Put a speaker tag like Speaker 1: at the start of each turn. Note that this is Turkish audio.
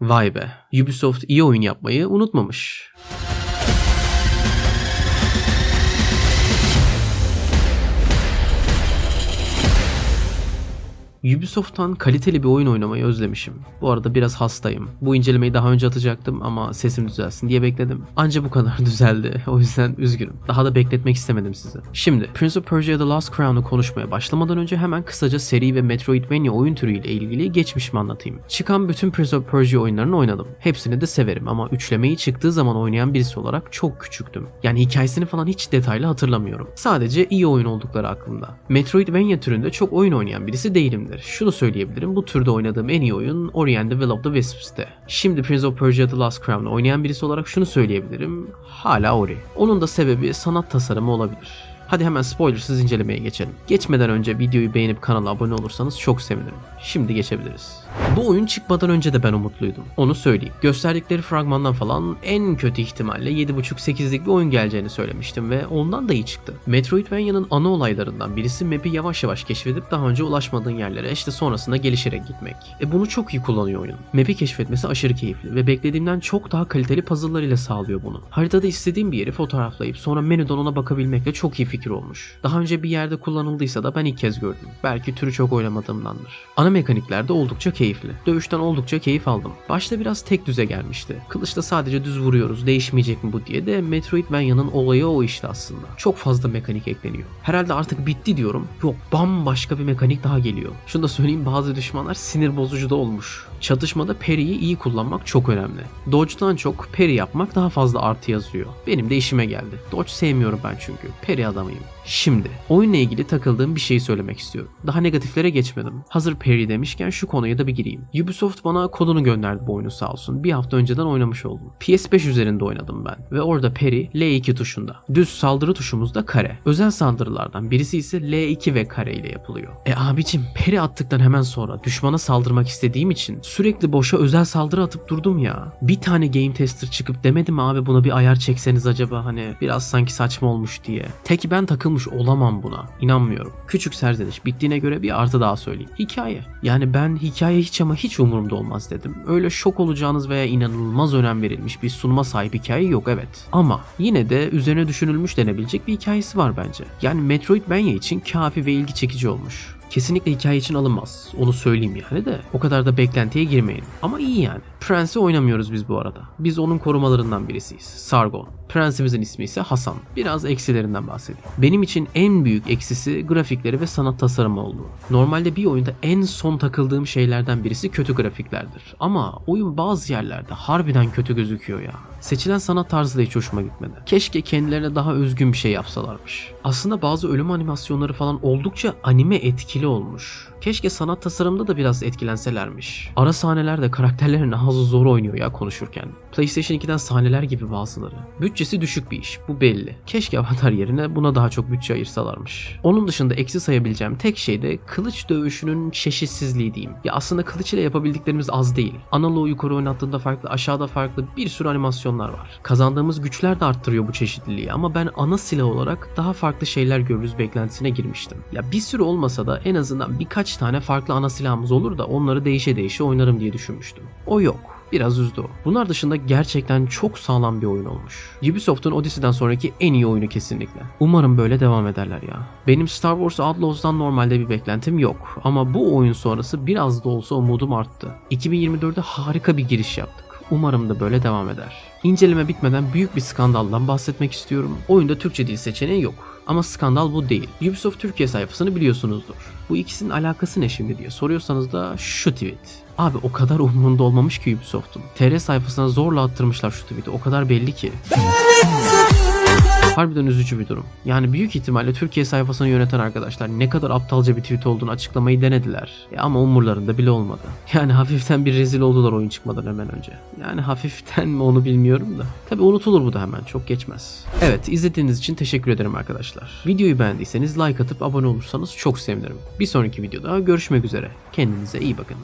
Speaker 1: Vay be, Ubisoft iyi oyun yapmayı unutmamış. Ubisoft'tan kaliteli bir oyun oynamayı özlemişim. Bu arada biraz hastayım. Bu incelemeyi daha önce atacaktım ama sesim düzelsin diye bekledim. Anca bu kadar düzeldi. O yüzden üzgünüm. Daha da bekletmek istemedim sizi. Şimdi Prince of Persia The Last Crown'u konuşmaya başlamadan önce hemen kısaca seri ve Metroidvania oyun türüyle ilgili geçmişimi anlatayım. Çıkan bütün Prince of Persia oyunlarını oynadım. Hepsini de severim ama üçlemeyi çıktığı zaman oynayan birisi olarak çok küçüktüm. Yani hikayesini falan hiç detaylı hatırlamıyorum. Sadece iyi oyun oldukları aklımda. Metroidvania türünde çok oyun oynayan birisi değilimdir. Şunu söyleyebilirim, bu türde oynadığım en iyi oyun Ori and the Will of the Wisps'te. Şimdi Prince of Persia The Last Crown'u oynayan birisi olarak şunu söyleyebilirim, hala Ori. Onun da sebebi sanat tasarımı olabilir. Hadi hemen spoilersız incelemeye geçelim. Geçmeden önce videoyu beğenip kanala abone olursanız çok sevinirim. Şimdi geçebiliriz. Bu oyun çıkmadan önce de ben umutluydum. Onu söyleyeyim. Gösterdikleri fragmandan falan en kötü ihtimalle 7.5-8'lik bir oyun geleceğini söylemiştim ve ondan da iyi çıktı. Metroidvania'nın ana olaylarından birisi map'i yavaş yavaş keşfedip daha önce ulaşmadığın yerlere işte sonrasında gelişerek gitmek. E bunu çok iyi kullanıyor oyun. Map'i keşfetmesi aşırı keyifli ve beklediğimden çok daha kaliteli puzzle'lar ile sağlıyor bunu. Haritada istediğim bir yeri fotoğraflayıp sonra menüden ona bakabilmekle çok iyi fikir olmuş. Daha önce bir yerde kullanıldıysa da ben ilk kez gördüm. Belki türü çok oynamadığımdandır. Ana mekanikler de oldukça keyifli. Dövüşten oldukça keyif aldım. Başta biraz tek düze gelmişti. Kılıçla sadece düz vuruyoruz değişmeyecek mi bu diye de Metroidvania'nın olayı o işte aslında. Çok fazla mekanik ekleniyor. Herhalde artık bitti diyorum. Yok bambaşka bir mekanik daha geliyor. Şunu da söyleyeyim bazı düşmanlar sinir bozucu da olmuş. Çatışmada parry'yi iyi kullanmak çok önemli. Dodge'dan çok parry yapmak daha fazla artı yazıyor. Benim de işime geldi. Dodge sevmiyorum ben çünkü. Parry adamıyım. Şimdi oyunla ilgili takıldığım bir şey söylemek istiyorum. Daha negatiflere geçmedim. Hazır parry demişken şu konuya da bir gireyim. Ubisoft bana kodunu gönderdi bu oyunu sağ olsun. Bir hafta önceden oynamış oldum. PS5 üzerinde oynadım ben. Ve orada parry L2 tuşunda. Düz saldırı tuşumuz da kare. Özel saldırılardan birisi ise L2 ve kare ile yapılıyor. E abicim parry attıktan hemen sonra düşmana saldırmak istediğim için sürekli boşa özel saldırı atıp durdum ya. Bir tane game tester çıkıp demedi mi abi buna bir ayar çekseniz acaba hani biraz sanki saçma olmuş diye. Tek ben takılmış olamam buna. İnanmıyorum. Küçük serzeniş bittiğine göre bir artı daha söyleyeyim. Hikaye. Yani ben hikaye hiç ama hiç umurumda olmaz dedim. Öyle şok olacağınız veya inanılmaz önem verilmiş bir sunuma sahip hikaye yok evet. Ama yine de üzerine düşünülmüş denebilecek bir hikayesi var bence. Yani Metroidvania için kafi ve ilgi çekici olmuş. Kesinlikle hikaye için alınmaz. Onu söyleyeyim yani de. O kadar da beklentiye girmeyin. Ama iyi yani. Prensi oynamıyoruz biz bu arada. Biz onun korumalarından birisiyiz. Sargon. Prensimizin ismi ise Hasan. Biraz eksilerinden bahsedeyim. Benim için en büyük eksisi grafikleri ve sanat tasarımı oldu. Normalde bir oyunda en son takıldığım şeylerden birisi kötü grafiklerdir. Ama oyun bazı yerlerde harbiden kötü gözüküyor ya. Seçilen sanat tarzı da hiç hoşuma gitmedi. Keşke kendilerine daha özgün bir şey yapsalarmış. Aslında bazı ölüm animasyonları falan oldukça anime etkili olmuş. Keşke sanat tasarımda da biraz etkilenselermiş. Ara sahnelerde karakterlerin ağzı zor oynuyor ya konuşurken. PlayStation 2'den sahneler gibi bazıları. Bütçesi düşük bir iş bu belli. Keşke Avatar yerine buna daha çok bütçe ayırsalarmış. Onun dışında eksi sayabileceğim tek şey de kılıç dövüşünün çeşitsizliği diyeyim. Ya aslında kılıç ile yapabildiklerimiz az değil. Analoğu yukarı oynattığında farklı, aşağıda farklı bir sürü animasyonlar var. Kazandığımız güçler de arttırıyor bu çeşitliliği ama ben ana silah olarak daha farklı şeyler görürüz beklentisine girmiştim. Ya bir sürü olmasa da en azından birkaç tane farklı ana silahımız olur da onları değişe değişe oynarım diye düşünmüştüm. O yok. Biraz üzdü o. Bunlar dışında gerçekten çok sağlam bir oyun olmuş. Ubisoft'un Odyssey'den sonraki en iyi oyunu kesinlikle. Umarım böyle devam ederler ya. Benim Star Wars Outlaws'dan normalde bir beklentim yok. Ama bu oyun sonrası biraz da olsa umudum arttı. 2024'de harika bir giriş yaptık. Umarım da böyle devam eder. İnceleme bitmeden büyük bir skandaldan bahsetmek istiyorum. Oyunda Türkçe dil seçeneği yok. Ama skandal bu değil. Ubisoft Türkiye sayfasını biliyorsunuzdur. Bu ikisinin alakası ne şimdi diye soruyorsanız da şu tweet. Abi o kadar umurunda olmamış ki Ubisoft'un. TR sayfasına zorla attırmışlar şu tweet'i. O kadar belli ki. Harbiden üzücü bir durum. Yani büyük ihtimalle Türkiye sayfasını yöneten arkadaşlar ne kadar aptalca bir tweet olduğunu açıklamayı denediler. Ya ama umurlarında bile olmadı. Yani hafiften bir rezil oldular oyun çıkmadan hemen önce. Yani hafiften mi onu bilmiyorum da. Tabi unutulur bu da hemen çok geçmez. Evet izlediğiniz için teşekkür ederim arkadaşlar. Videoyu beğendiyseniz like atıp abone olursanız çok sevinirim. Bir sonraki videoda görüşmek üzere. Kendinize iyi bakın.